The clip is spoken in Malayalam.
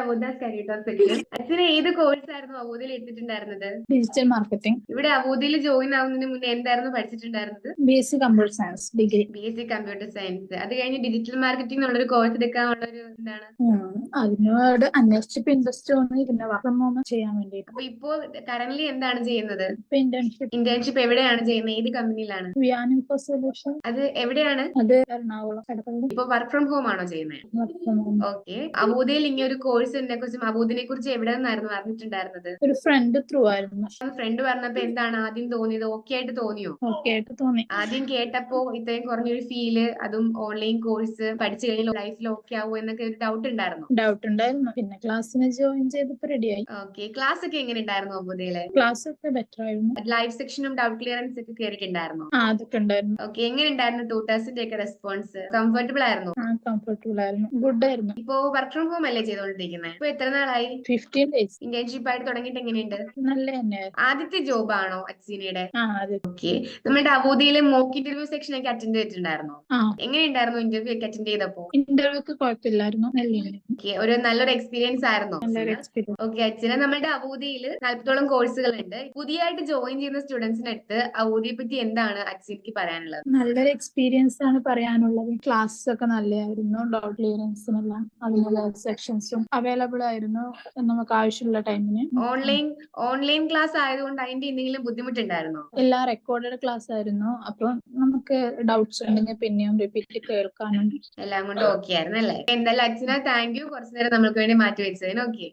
അവൂദാസ് കരിയർ സെക്ഷൻ അച്ഛന് ഏത് കോഴ്സ് ആയിരുന്നു അവൂദിൽ എടുത്തിട്ടുണ്ടായിരുന്നത്? ഡിജിറ്റൽ മാർക്കറ്റിംഗ് ഇവിടെ അവൂദിൽ ജോയിൻ ആവുന്നതിന് മുന്നേ എന്തായിരുന്നു പഠിച്ചിട്ടുണ്ടായിരുന്നത്? B S C computer science degree B S C computer science അത് കഴിഞ്ഞ് ഡിജിറ്റൽ മാർക്കറ്റിംഗ് എന്നുള്ളൊരു കോഴ്സ് എടുക്കാനുള്ള ഒരു എന്താണ്? അതിനോട് അന്വേഷിച്ചപ്പോ ഇൻട്രസ്റ്റ് തോന്നി പിന്നെ വർക്ക് ഹോം ചെയ്യാൻ വേണ്ടിയിട്ട്. അപ്പൊ ഇപ്പോ കറന്റ് എന്താണ് ചെയ്യുന്നത്? ഇന്റേൺഷിപ്പ് ഇന്റേൺഷിപ്പ് എവിടെയാണ് ചെയ്യുന്നത്? ഏത് കമ്പനിയിലാണ് സൊല്യൂഷൻ അത് എവിടെയാണ്? അത് എറണാകുളം. ഇപ്പൊ വർക്ക് ഫ്രം ഹോം ആണോ ചെയ്യുന്നത്? ഓക്കെ അബൂദയിൽ ഇങ്ങനെ ഒരു കോഴ്സിനെ കുറിച്ചും അബൂദിനെ കുറിച്ച് എവിടെ നിന്നായിരുന്നു അറിഞ്ഞിട്ടുണ്ടായിരുന്നത്? ഒരു ഫ്രണ്ട് ത്രൂ ആയിരുന്നു. ഫ്രണ്ട് പറഞ്ഞപ്പോ എന്താണ് ആദ്യം തോന്നിയത്? ഓക്കെ ആയിട്ട് തോന്നിയോ? ഓക്കെ ആയിട്ട് തോന്നി. ആദ്യം കേട്ടപ്പോ ഇത്രയും കുറഞ്ഞൊരു ഫീൽ അതും ഓൺലൈൻ കോഴ്സ് പഠിച്ചു കഴിഞ്ഞാൽ ലൈഫിൽ ഓക്കെ ആവോ എന്നൊക്കെ ഒരു ഡൗട്ട് ഉണ്ടായിരുന്നു? ഡൗട്ട് ഉണ്ടായിരുന്നു. പിന്നെ ക്ലാസ്സിന് ജോയിൻ ചെയ്തപ്പോ റെഡിയായി ഓക്കെ ക്ലാസ് ഒക്കെ എങ്ങനെ ഉണ്ടായിരുന്നു അബൂദയിൽ ക്ലാസ് ഒക്കെ ബെറ്റർ ആയിരുന്നു. ലൈഫ് സെക്ഷനും ഡൗട്ട് ക്ലിയറൻസ് ഒക്കെ കയറിയിട്ടുണ്ടായിരുന്നു ആ അതൊക്കെ ഉണ്ടായിരുന്നു. ഓക്കെ എങ്ങനെ ഉണ്ടായിരുന്നു ട്യൂട്ടേഴ്സിന്റെ ഒക്കെ റെസ്പോൺസ് കംഫർട്ടബിൾ ആയിരുന്നു? കംഫർട്ടബിൾ ആയിരുന്നു. ഗുഡ് ആയിരുന്നു. ഇപ്പോ വർക്ക് ഫ്രം ഹോം അല്ലേ ചെയ്തോണ്ടിരിക്കുന്നത് ഇപ്പൊ എത്ര നാളായി? ഫിഫ്റ്റീൻ ഡേയ്സ് ഇന്റേൺഷിപ്പ് ആയിട്ട് തുടങ്ങിയിട്ട് എങ്ങനെയുണ്ട്? നല്ല തന്നെ ആദ്യത്തെ ജോബ് ആണോ അതെ. ഓക്കെ നമ്മുടെ അവൂദിയിലെ മോക്ക് ഇന്റർവ്യൂ സെക്ഷൻ ഒക്കെ അറ്റൻഡ് ചെയ്തിട്ടുണ്ടായിരുന്നോ? എങ്ങനെ എങ്ങനെയുണ്ടായിരുന്നു ഇന്റർവ്യൂ ഒക്കെ അറ്റൻഡ് ചെയ്തപ്പോ? ഇന്റർവ്യൂ ഒക്കെ കുഴപ്പമില്ലായിരുന്നു. നല്ല ഒരു നല്ലൊരു എക്സ്പീരിയൻസ് ആയിരുന്നു? ഓക്കെ അച്ഛനെ നമ്മുടെ അവൂദിയിൽ നാൽപ്പത്തോളം കോഴ്സുകൾ ഉണ്ട് പുതിയതായിട്ട് ജോയിൻ ചെയ്യുന്ന സ്റ്റുഡൻസിന്റെ അടുത്ത് അവൂദിയെ പറ്റി എന്താണ് അച്ഛനിക്ക് പറയാനുള്ളത്? നല്ലൊരു എക്സ്പീരിയൻസ് ആണ് പറയാനുള്ളത്. ക്ലാസ്സസ് ഒക്കെ നല്ലതായിരുന്നു ഡൗട്ട് ക്ലിയറൻസിനെല്ലാം അതിനുള്ള സെക്ഷൻസും അവൈലബിൾ ആയിരുന്നു നമുക്ക് ആവശ്യമുള്ള ടൈമിന് ഓൺലൈൻ ഓൺലൈൻ ക്ലാസ് ആയതുകൊണ്ട് അതിന്റെ എന്തെങ്കിലും ബുദ്ധിമുട്ടുണ്ടായിരുന്നോ? എല്ലാം റെക്കോർഡഡ് ക്ലാസ് ആയിരുന്നു. അപ്പൊ നമുക്ക് ഡൗട്ട്സ് ഉണ്ടെങ്കിൽ പിന്നെയും റിപ്പീറ്റ് കേൾക്കാനും. എല്ലാം കൊണ്ട് ഓക്കെ ആയിരുന്നു അല്ലേ? എന്തായാലും അച്ഛന താങ്ക് യു കുറച്ചു നേരം നമുക്ക് വേണ്ടി മാറ്റി വെച്ചതിന് ഓക്കെ